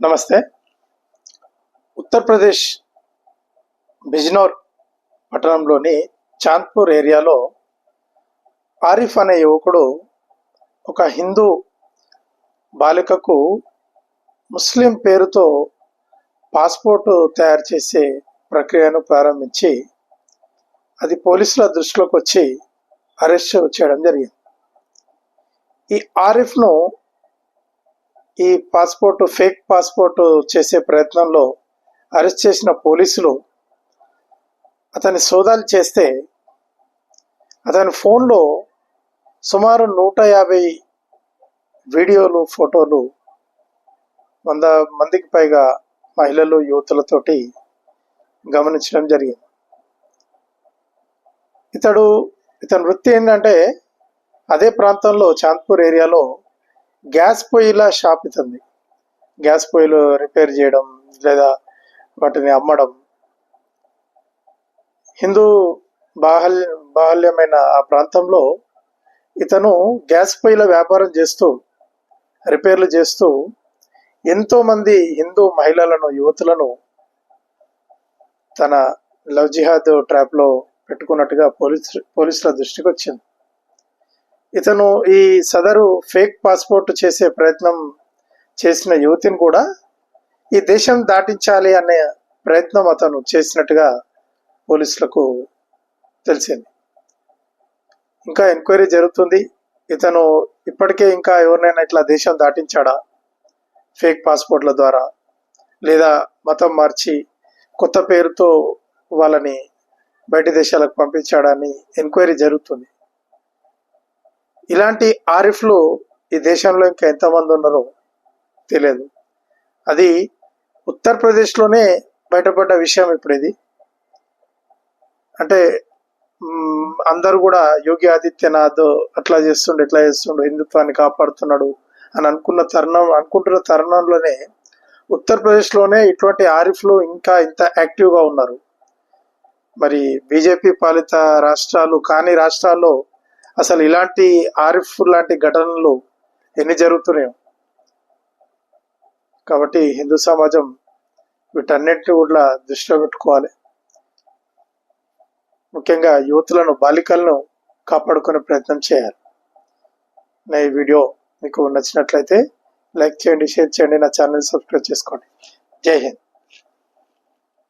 నమస్తే. ఉత్తరప్రదేశ్ బిజ్నోర్ పట్టణంలోని చాంద్పూర్ ఏరియాలో ఆరిఫ్ అనే యువకుడు ఒక హిందూ బాలికకు ముస్లిం పేరుతో పాస్పోర్టు తయారు చేసే ప్రక్రియను ప్రారంభించి అది పోలీసుల దృష్టిలోకి వచ్చి అరెస్ట్ చేయడం జరిగింది. ఈ ఆరిఫ్ను ఈ పాస్పోర్ట్ ఫేక్ పాస్పోర్ట్ చేసే ప్రయత్నంలో అరెస్ట్ చేసిన పోలీసులు అతని సోదాలు చేస్తే అతని ఫోన్లో సుమారు నూట యాభై వీడియోలు ఫోటోలు వంద మందికి పైగా మహిళలు యువతులతోటి గమనించడం జరిగింది. ఇతడు ఇతని వృత్తి ఏంటంటే అదే ప్రాంతంలో చాంద్పూర్ ఏరియాలో గ్యాస్ పొయ్యిల షాప్ ఇతుంది. గ్యాస్ పొయ్యిలు రిపేర్ చేయడం లేదా వాటిని అమ్మడం. హిందూ బాహల్ బాహల్యమైన ఆ ప్రాంతంలో ఇతను గ్యాస్ పొయ్యిల వ్యాపారం చేస్తూ రిపేర్లు చేస్తూ ఎంతో మంది హిందూ మహిళలను యువతులను తన లవ్ జిహాద్ ట్రాప్లో పెట్టుకున్నట్టుగా పోలీస్ పోలీసుల దృష్టికి వచ్చింది ఇతను ఈ సదరు ఫేక్ పాస్పోర్ట్ చేసే ప్రయత్నం చేసిన యువతిని కూడా ఈ దేశం దాటించాలి అనే ప్రయత్నం అతను చేసినట్టుగా పోలీసులకు తెలిసింది. ఇంకా ఎంక్వైరీ జరుగుతుంది. ఇతను ఇప్పటికే ఇంకా ఎవరినైనా ఇట్లా దేశం దాటించాడా? ఫేక్ పాస్పోర్ట్ల ద్వారా లేదా మతం మార్చి కొత్త పేరుతో వాళ్ళని బయట దేశాలకు పంపించాడని ఎంక్వైరీ జరుగుతుంది. ఇలాంటి ఆరిఫ్లు ఈ దేశంలో ఇంకా ఎంతమంది ఉన్నారో తెలియదు. అది ఉత్తరప్రదేశ్లోనే బయటపడ్డ విషయం ఇప్పుడు ఇది. అంటే అందరూ కూడా యోగి ఆదిత్యనాథ్ అట్లా చేస్తుండు ఇట్లా చేస్తుండు హిందుత్వాన్ని కాపాడుతున్నాడు అని అనుకున్న తరుణం అనుకుంటున్న తరుణంలోనే ఉత్తరప్రదేశ్లోనే ఇటువంటి ఆరిఫ్లు ఇంకా ఇంత యాక్టివ్గా ఉన్నారు. మరి బీజేపీ పాలిత రాష్ట్రాలు కాని రాష్ట్రాల్లో అసలు ఇలాంటి ఆరిఫ్ లాంటి ఘటనలు ఎన్ని జరుగుతున్నాయో. కాబట్టి హిందూ సమాజం వీటన్నిటిని కూడా దృష్టిలో పెట్టుకోవాలి. ముఖ్యంగా యువతులను బాలికలను కాపాడుకునే ప్రయత్నం చేయాలి. నా ఈ వీడియో మీకు నచ్చినట్లయితే లైక్ చేయండి షేర్ చేయండి నా ఛానల్ సబ్స్క్రైబ్ చేసుకోండి. జై హింద్.